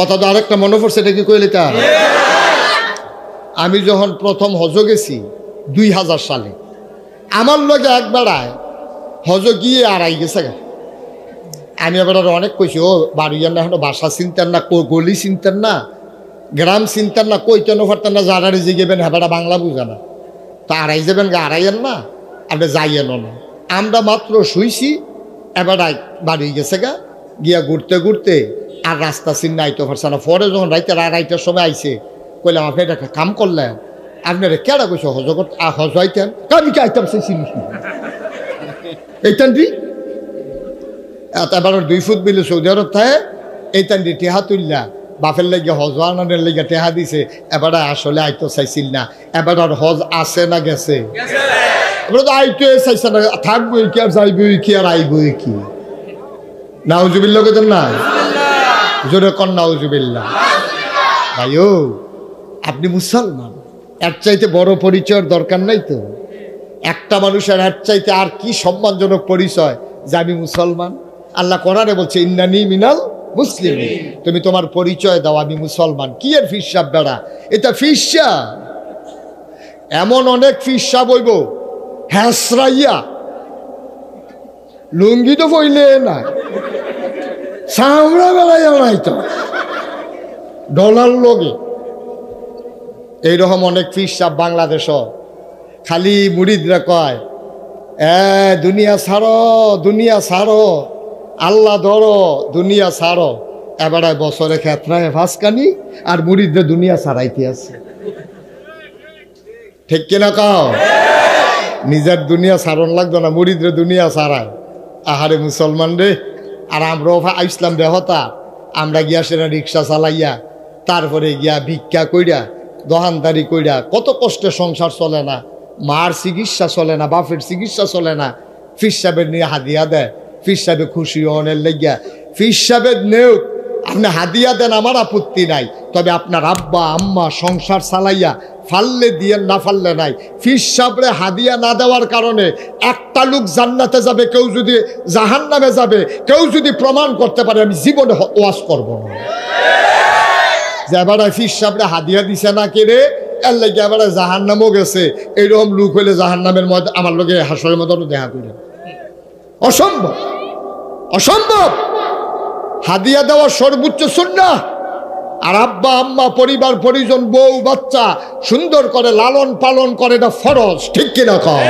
কথা তো আরেকটা মনে পড়ছে এটা কি কইলে তা আমি যখন প্রথম হজ গেছি দুই হাজার সালে আমার লগে এক বেড়ায় হজ গিয়ে আড়াই গেছে গা। আমি এবার অনেক কইছি ও বাড়িয়ার না এখন বাসা চিন্তার না গলি চিন্তার না গ্রাম চিন্তার না কইতেন পারতেন না যারা জিগেবেন হ্যাঁ বাংলা বুঝে না। তা আড়াই যাবেন গা আড়াইয়েন না আপনি যাইয়েন না। আমরা মাত্র শুইছি এবার বাড়ি গেছে গা গিয়া ঘুরতে ঘুরতে আর রাস্তা চিন আইতে পারছে না পরে যখন রাইতে আড়াইটার সময় আইছে, কইলাম, আপনি একটা কাম করলেন। আপনারা কেডা কইছে হজ করতে হজ আইতেন। আমি কি আইতাম সেই চিনি এইটান দি এবার দুই ফুট বিলে সৌদি আরব থাকে। এইটান দি টেহা তুললা বাপের লেগে হজ আনানের লেগে টেহা দিছে। এবার আসলে আইতো চাইছিল না। এবার আর হজ আছে না গেছে। এবার তো আইতো চাইছে না। থাকবোই কি আর যাইবই কি আর আইবই কি? নাউজুবিল্লা কেতেন না? জোরে কন নাউজুবিল্লা ভাইও, আপনি মুসলমান। এর চাইতে বড় পরিচয়ের দরকার নাই তো। একটা মানুষের এর চাইতে আর কি সম্মানজনক পরিচয় যে আমি মুসলমান? আল্লাহ কোরআনে বলছে, ইন্নানি মিনাল মুসলিম তুমি তোমার পরিচয় দাও, আমি মুসলমান। কি এর ফিসাব বেড়া? এটা ফিসা এমন অনেক ফিসা বইব হ্যাসরাইয়া লুঙ্গি তো বইলে না সামরা বেড়াইয়া নাই তো ডলার লগে এইরকম অনেক ফিসাব বাংলাদেশ খালি মুড়িদরা কয়, এ, দুনিয়া ছাড়ো দুনিয়া ছাড়ো। আল্লাহ ধরো, দুনিয়া ছাড়ো। এবারে বছরে ক্ষেত্রায় ফাঁসকানি আর মুড়িদরা দুনিয়া ছাড়াইতে আছে। ঠিক কিনা কাও? নিজের দুনিয়া ছাড়ন লাগতো না, মুড়িদরে দুনিয়া ছাড়ায়। আহারে মুসলমান রে। আর আমরাও আইসলাম ইসলাম দেহতা আমরা গিয়া সেটা রিক্সা চালাইয়া, তারপরে গিয়া ভিক্ষা কইরা, দহানদারি কইরা, কত কষ্টে সংসার চলে না। মার চিকিৎসা চলে না, বাপের চিকিৎসা চলে না। ফির সাহেবের নিয়ে হাদিয়া দেয় ফিস সাহেবে খুশি হনের লেগিয়া ফিস সাহেবের নেও আপনি হাদিয়া দেন, আমার আপত্তি নাই। তবে আপনার আব্বা, আম্মা সংসার চালাইয়া ফাললে দিয়ে না ফাললে নাই। ফির সাবরে হাদিয়া না দেওয়ার কারণে একটা লোক জান্নাতে যাবে, কেউ যদি জাহান নামে যাবে, কেউ যদি প্রমাণ করতে পারে, আমি জীবনে ওয়াজ করব না। যে এবারে সাবরে হাদিয়া দিছে না কেড়ে এর লেগে এবারে জাহান নামও গেছে। এইরকম লোক হইলে জাহান নামের মধ্যে আমার লোকে হাসরের মতনও দেখা করে। অসম্ভব। অসম্ভব! হাদিয়া দেওয়া সর্বোচ্চ সুন্না। আর আব্বা, আম্মা, পরিবার, পরিজন, বউ, বাচ্চা সুন্দর করে লালন পালন করে এটা ফরজ, ঠিক কিনা কম